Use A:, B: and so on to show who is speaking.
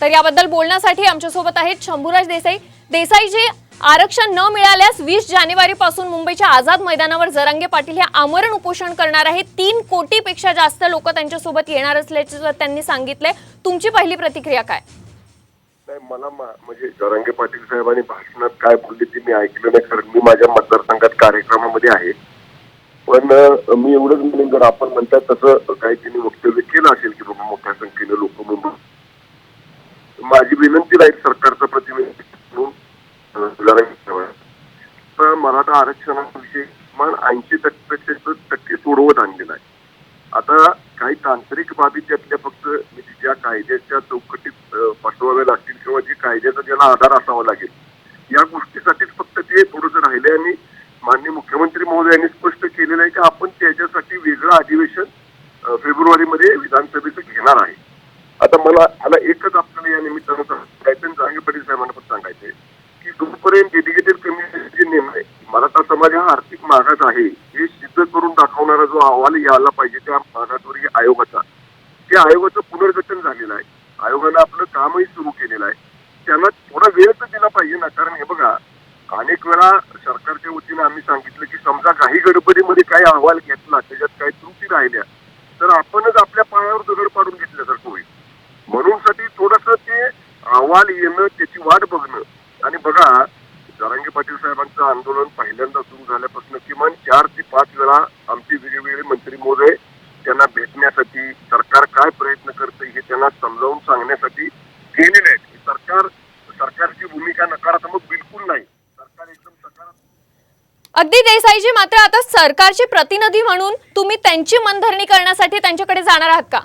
A: तर याबद्दल बोलण्यासाठी आमच्यासोबत आहेत शंभूराज देसाई. देसाईजी आरक्षण न मिळाल्यास वीस जानेवारी पासून मुंबईच्या आझाद मैदानावर जरांगे पाटील हे आमरण उपोषण करणार आहेत. तीन कोटीपेक्षा जास्त लोक त्यांच्यासोबत येणार असल्याचे त्यांनी सांगितलंय. तुमची पहिली प्रतिक्रिया काय?
B: नाही मला म्हणजे जरांगे पाटील साहेबांनी भाषणात काय बोलले ते मी ऐकलं नाही कारण मी माझ्या मतदारसंघात कार्यक्रमामध्ये आहे. पण मी एवढंच म्हणेन जर आपण म्हणतात तसं काही त्यांनी वक्तव्य केलं असेल की बाबा मोठ्या संख्येने लोक मुंबई माझी विनंती राहील सरकारचं प्रतिनिधी म्हणून तर मराठा आरक्षणाविषयी किमान ऐंशी टक्के टक्के सोडवत आणलेला आहे. आता काही तांत्रिक बाबी त्यातल्या फक्त ज्या कायद्याच्या चौकटीत पाठवाव्या लागतील किंवा जे कायद्याचा ज्याला आधार असावा लागेल या गोष्टीसाठीच फक्त ते थोडंसं राहिले आणि माननीय मुख्यमंत्री महोदयांनी स्पष्ट केलेलं आहे की आपण त्याच्यासाठी वेगळं अधिवेशन फेब्रुवारीमध्ये विधानसभेचं घेणार आहे. आता मला मला एकच आपल्याला या निमित्तानं सांगायचं आणि जांगे पाटील साहेबांना पण सांगायचंय. की जोपर्यंत डेडिकेटेड कम्युनिटीचे नियम आहे मराठा समाज हा आर्थिक मागास आहे हे सिद्ध करून दाखवणारा जो अहवाल यायला पाहिजे त्या मागासवर्गीय आयोगाचा त्या आयोगाचं पुनर्गठन झालेलं आहे. आयोगानं आपलं कामही सुरू केलेलं आहे. त्यांना थोडा वेळ तर दिला पाहिजे ना कारण हे बघा अनेक वेळा सरकारच्या वतीनं आम्ही सांगितलं की समजा काही गडबडीमध्ये काही अहवाल घेतला त्याच्यात काही त्रुटी राहिल्या तर आपणच आपल्या पायावर दगड पाडून घेतल्यासारखं होईल. म्हणून साठी थोडस ते अहवाल येणं त्याची वाट बघणं. आणि बघा जरांगे पाटील साहेबांचं आंदोलन पहिल्यांदा सुरू झाल्यापासून किमान चार ते पाच वेळा आमचे वेगवेगळे मंत्री महोदय त्यांना भेटण्यासाठी सरकार काय प्रयत्न करते हे त्यांना समजावून सांगण्यासाठी केलेले आहेत. की सरकार सरकारची भूमिका नकारात्मक बिलकुल नाही. सरकार एकदम सकारात्मक.
A: अगदी देसाईजी मात्र आता सरकारचे प्रतिनिधी म्हणून तुम्ही त्यांची मनधरणी करण्यासाठी त्यांच्याकडे जाणार आहात का?